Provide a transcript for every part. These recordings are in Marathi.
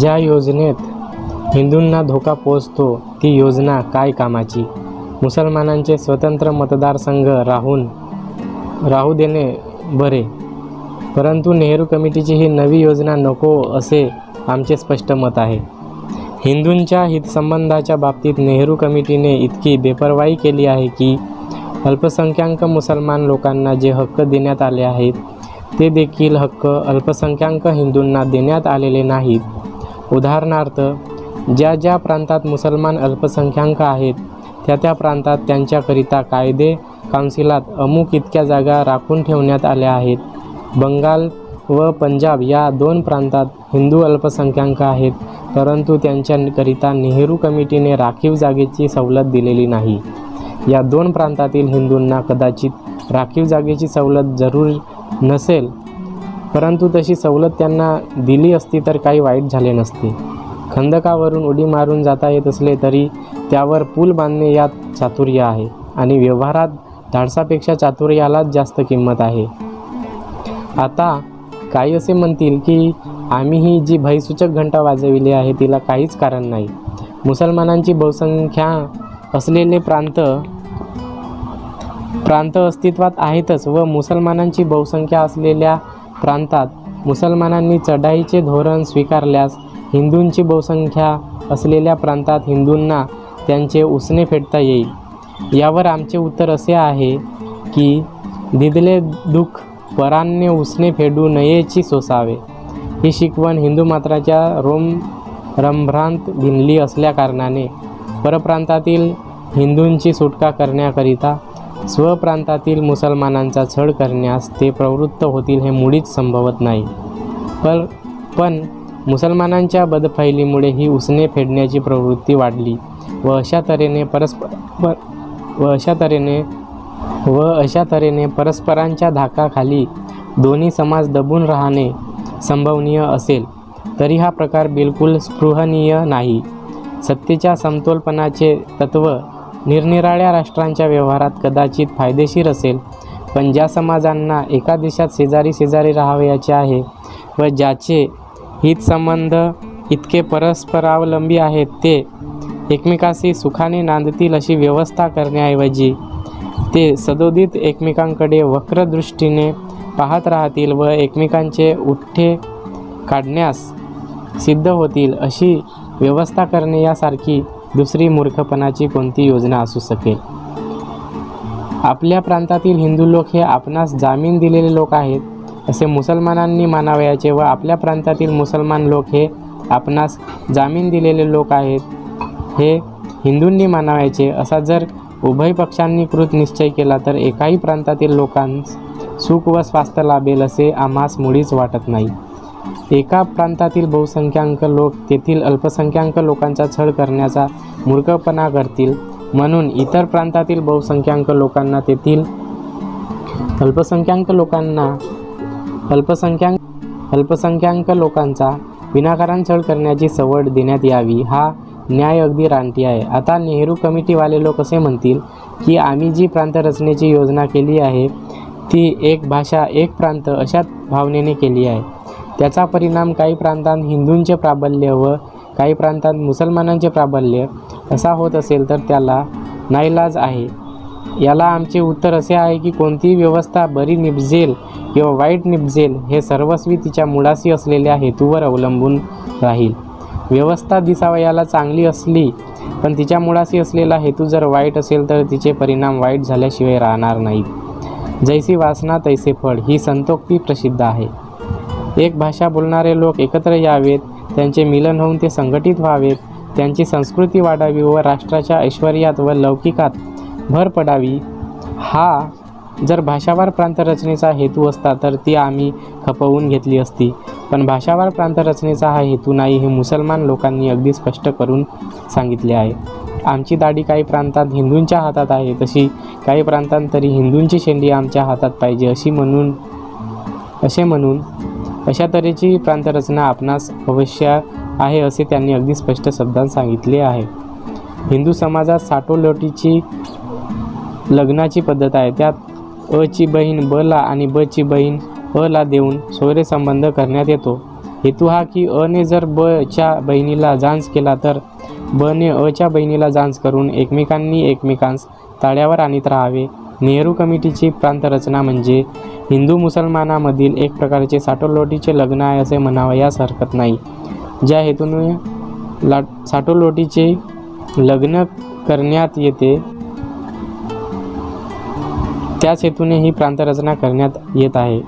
ज्या योजनेत हिंदूंना धोका पोचतो ती योजना काय कामाची? मुसलमानांचे स्वतंत्र मतदारसंघ राहून राहू देणे बरे. परंतु नेहरू कमिटीची ही नवी योजना नको असे आमचे स्पष्ट मत आहे. हिंदूंच्या हितसंबंधाच्या बाबतीत नेहरू कमिटीने इतकी बेपरवाई केली आहे की अल्पसंख्याक मुसलमान लोकांना जे हक्क देण्यात आले आहेत ते देखील हक्क अल्पसंख्याक हिंदूंना देण्यात आलेले नाहीत. उदाहरणार्थ ज्या ज्या प्रांतात मुसलमान अल्पसंख्याक आहेत त्या त्या प्रांतात त्यांच्याकरिता कायदे काउन्सिलात अमुक इतक्या जागा राखून ठेवण्यात आल्या आहेत. बंगाल व पंजाब या दोन प्रांतात हिंदू अल्पसंख्याक आहेत परंतु त्यांच्याकरिता नेहरू कमिटीने राखीव जागेची सवलत दिलेली नाही. या दोन प्रांतातील हिंदूंना कदाचित राखीव जागेची सवलत जरूर नसेल परंतु तशी सवलत त्यांना दिली असती तर काही वाईट झाले नसते. खंदकावरून उडी मारून जाता येत असले तरी त्यावर पूल बांधणे यात चातुर्य आहे आणि व्यवहारात धाडसापेक्षा चातुर्यालाच जास्त किंमत आहे. आता काही असे म्हणतील की आम्ही ही जी भयसूचक घंटा वाजविली आहे तिला काहीच कारण नाही. मुसलमानांची बहुसंख्या असलेले प्रांत प्रांत अस्तित्वात आहेतच व मुसलमानांची बहुसंख्या असलेल्या प्रांतात मुसलमानांनी चढाईचे धोरण स्वीकारल्यास हिंदूंची बहुसंख्या असलेल्या प्रांतात हिंदूंना त्यांचे उसने फेडता येईल. यावर आमचे उत्तर असे आहे की दिदले दुःख परांने उसने फेडू नयेची सोसावे. ही शिकवण हिंदू मात्राच्या रोम रंभ्रांत भिनली असल्याकारणाने परप्रांतातील हिंदूंची सुटका करण्याकरिता स्वप्रांतातील मुसलमानांचा छळ करण्यास ते प्रवृत्त होतील हे मुळीच संभवत नाही. पर पण मुसलमानांच्या बदफैलीमुळे ही उसने फेडण्याची प्रवृत्ती वाढली व अशा तऱ्हेने परस्पर व अशा तऱ्हेने व अशा तऱ्हेने परस्परांच्या धाकाखाली दोन्ही समाज दबून राहणे संभवनीय असेल तरी हा प्रकार बिलकुल स्पृहनीय नाही. सत्तेच्या समतोलपणाचे तत्त्व निरनिराळ्या राष्ट्रांच्या व्यवहारात कदाचित फायदेशीर असेल. पण ज्या समाजांना एका देशात शेजारी शेजारी राहावयाचे आहे व ज्याचे हितसंबंध इतके परस्परावलंबी आहेत ते एकमेकाशी सुखाने नांदतील अशी व्यवस्था करण्याऐवजी ते सदोदित एकमेकांकडे वक्रदृष्टीने पाहत राहतील व एकमेकांचे उठ्ठे काढण्यास सिद्ध होतील अशी व्यवस्था करणे यासारखी दुसरी मूर्खपणाची कोणती योजना असू शकेल? आपल्या प्रांतातील हिंदू लोक हे आपणास जामीन दिलेले लोक आहेत असे मुसलमानांनी मानावयाचे व आपल्या प्रांतातील मुसलमान लोक हे आपणास जामीन दिलेले लोक आहेत हे हिंदूंनी मानावायचे. असा जर उभय पक्षांनी कृत निश्चय केला तर एकाही प्रांतातील लोकांस सुख व स्वास्थ्य लाभेल असे आम्हास मुळीच वाटत नाही. एका प्रांतातील बहुसंख्याक लोक तेथील अल्पसंख्याक लोकांचा छळ करण्याचा मूर्खपणा करतील. म्हणून इतर प्रांतातील बहुसंख्याक लोकांना तेथील अल्पसंख्याक लोकांना अल्पसंख्याक अल्पसंख्याक लोकांचा विनाकारण छळ करण्याची सवड देण्यात यावी. हा न्याय अगदी रानटी आहे. आता नेहरू कमिटीवाले लोक असे म्हणतील की आम्ही जी प्रांतरचनेची योजना केली आहे ती एक भाषा एक प्रांत अशा भावनेने केली आहे. त्याचा परिणाम काही प्रांतात हिंदूंचे प्राबल्य व काही प्रांतात मुसलमानांचे प्राबल्य असा होत असेल तर त्याला नाईलाज आहे. याला आमचे उत्तर असे आहे की कोणतीही व्यवस्था बरी निपजेल किंवा वाईट निपजेल हे सर्वस्वी तिच्या मुळाशी असलेल्या हेतूवर अवलंबून राहील. व्यवस्था दिसावयाला चांगली असली पण तिच्या मुळाशी असलेला हेतू जर वाईट असेल तर तिचे परिणाम वाईट झाल्याशिवाय राहणार नाहीत. जैसी वासना तैसे फळ ही संतोक्ती प्रसिद्ध आहे. एक भाषा बोलणारे लोक एकत्र यावेत त्यांचे मिलन होऊन ते संघटित व्हावेत त्यांची संस्कृती वाढावी व राष्ट्राच्या ऐश्वर्यात व लौकिकात भर पडावी. हा जर भाषावार प्रांतरचनेचा हेतू असता तर ती आम्ही खपवून घेतली असती. पण भाषावार प्रांतरचनेचा हा हेतू नाही हे मुसलमान लोकांनी अगदी स्पष्ट करून सांगितले आहे. आमची दाढी काही प्रांतात हिंदूंच्या हातात आहे तशी काही प्रांतात तरी हिंदूंची शेंडी आमच्या हातात पाहिजे अशी म्हणून असे म्हणून अशा तऱ्हेची प्रांतरचना आपणास अवश्य आहे असे त्यांनी अगदी स्पष्ट शब्दात सांगितले आहे. हिंदू समाजात साठोलोटीची लग्नाची पद्धत आहे. त्यात अ ची बहीण ब ला आणि ब ची बहीण अ ला देऊन सोयरे संबंध करण्यात येतो. हेतू हा की अने जर ब च्या बहिणीला जांच केला तर बने अच्या बहिणीला जांच करून एकमेकांनी एकमेकांस ताळ्यावर आणीत राहावे. नेहरू कमिटीची प्रांतरचना म्हणजे हिंदू मुसलमानामधील एक प्रकारचे साठोलोटीचे लग्न आहे असे म्हणावयास हरकत नाही. ज्या हेतूने ला साठोलोटीचे लग्न करण्यात येते त्याच हेतूने ही प्रांतरचना करण्यात येत आहे.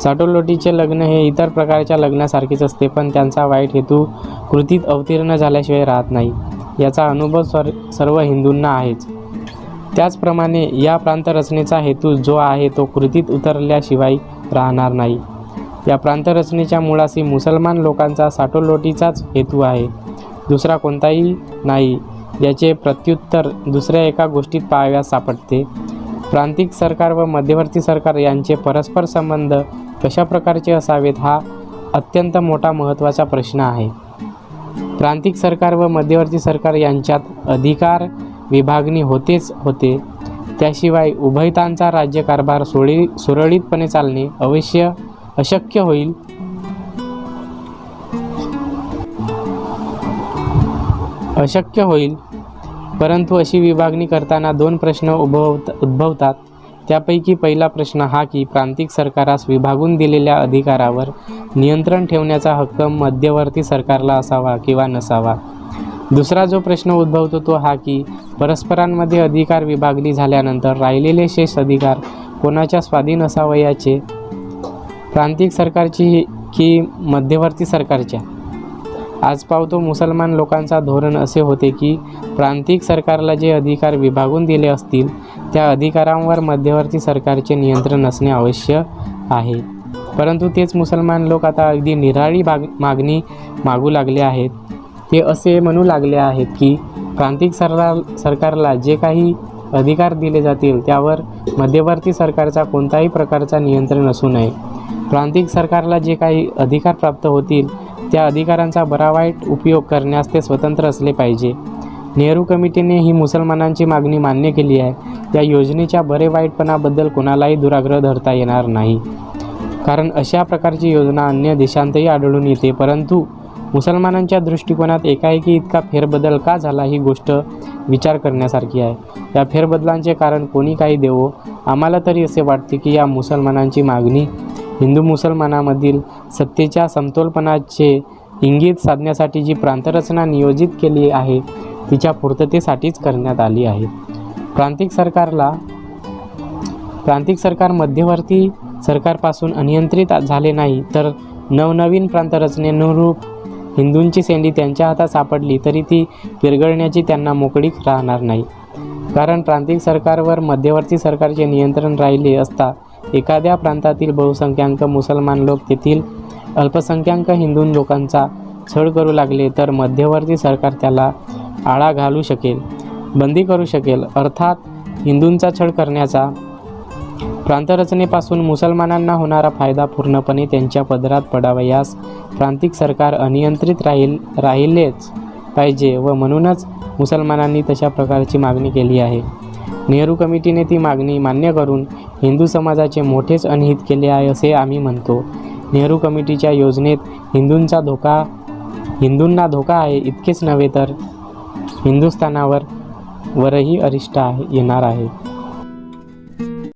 साठोलोटीचे लग्न हे इतर प्रकारच्या लग्नासारखेच असते पण त्यांचा वाईट हेतू कृतीत अवतीर्ण झाल्याशिवाय राहत नाही. याचा अनुभव सर सर्व हिंदूंना आहेच. त्याचप्रमाणे या प्रांतरचनेचा हेतू जो आहे तो कृतीत उतरल्याशिवाय राहणार नाही. या प्रांतरचनेच्या मुळाशी मुसलमान लोकांचा साठोलोटीचाच हेतू आहे. दुसरा कोणताही नाही याचे प्रत्युत्तर दुसऱ्या एका गोष्टीत पाहाव्यास सापडते. प्रांतिक सरकार व मध्यवर्ती सरकार यांचे परस्पर संबंध कशा प्रकारचे असावेत हा अत्यंत मोठा महत्त्वाचा प्रश्न आहे. प्रांतिक सरकार व मध्यवर्ती सरकार यांच्यात अधिकार विभागणी होतेच होते. त्याशिवाय उभयतांचा राज्यकारभार सोळी सुरळीतपणे चालणे अवश्य अशक्य होईल. अशक्य होईल. परंतु अशी विभागणी करताना दोन प्रश्न उद्भवत उद्भवतात. त्यापैकी पहिला प्रश्न हा की प्रांतिक सरकारास विभागून दिलेल्या अधिकारावर नियंत्रण ठेवण्याचा हक्क मध्यवर्ती सरकारला असावा किंवा नसावा? दुसरा जो प्रश्न उद्भवतो तो हा की परस्परांमध्ये अधिकार विभागली झाल्यानंतर राहिलेले शेष अधिकार कोणाच्या स्वाधीन असावयाचे प्रांतिक सरकारची की मध्यवर्ती सरकारच्या? आज पावतो मुसलमान लोकांचा धोरण असे होते की प्रांतिक सरकारला जे अधिकार विभागून दिले असतील त्या अधिकारांवर मध्यवर्ती सरकारचे नियंत्रण असणे आवश्यक आहे. परंतु तेच मुसलमान लोक आता अगदी निराळी भाग मागणी मागू लागले आहेत. ते असे म्हणू लागले आहेत की प्रांतिक सरकार सरकारला जे काही अधिकार दिले जातील त्यावर मध्यवर्ती सरकारचा कोणताही प्रकारचा नियंत्रण असू नये. प्रांतिक सरकारला जे काही अधिकार प्राप्त होतील त्या अधिकारांचा बरा वाईट उपयोग करण्यास ते स्वतंत्र असले पाहिजे. नेहरू कमिटीने ही मुसलमानांची मागणी मान्य केली आहे. या योजनेच्या बरे वाईटपणाबद्दल कोणालाही दुराग्रह धरता येणार नाही. कारण अशा प्रकारची योजना अन्य देशांतही आढळून येते परंतु मुसलमानांच्या दृष्टिकोनात एकाएकी इतका फेरबदल का झाला ही गोष्ट विचार करण्यासारखी आहे. या फेरबदलांचे कारण कोणी काही देवो आम्हाला तरी असे वाटते की या मुसलमानांची मागणी हिंदू मुसलमानामधील सत्तेच्या समतोलपणाचे इंगित साधण्यासाठी जी प्रांतरचना नियोजित केली आहे तिच्या पूर्ततेसाठीच करण्यात आली आहे. प्रांतिक सरकारला प्रांतिक सरकार मध्यवर्ती सरकारपासून अनियंत्रित झाले नाही तर नवनवीन प्रांतरचनेनुरूप हिंदूंची सेंडी त्यांच्या हातात सापडली तरी ती पिरगळण्याची त्यांना मोकळीक राहणार नाही. कारण प्रांतिक सरकारवर मध्यवर्ती सरकारचे नियंत्रण राहिले असता एखाद्या प्रांतातील बहुसंख्याक मुसलमान लोक तेथील अल्पसंख्याक हिंदू लोकांचा छळ करू लागले तर मध्यवर्ती सरकार त्याला आळा घालू शकेल बंदी करू शकेल. अर्थात हिंदूंचा छळ करण्याचा प्रांतरचनेपासून मुसलमानांना होणारा फायदा पूर्णपणे त्यांच्या पदरात पडावयास प्रांतिक सरकार अनियंत्रित राहील राहिलेच पाहिजे व म्हणूनच मुसलमानांनी तशा प्रकारची मागणी केली आहे. नेहरू कमिटीने ती मागणी मान्य करून हिंदू समाजाचे मोठेच अनहित केले आहे असे आम्ही म्हणतो. नेहरू कमिटीच्या योजनेत हिंदूंचा धोका हिंदूंना धोका आहे इतकेच नव्हे तर हिंदुस्थानावर वरही अरिष्ट आहे येणार आहे.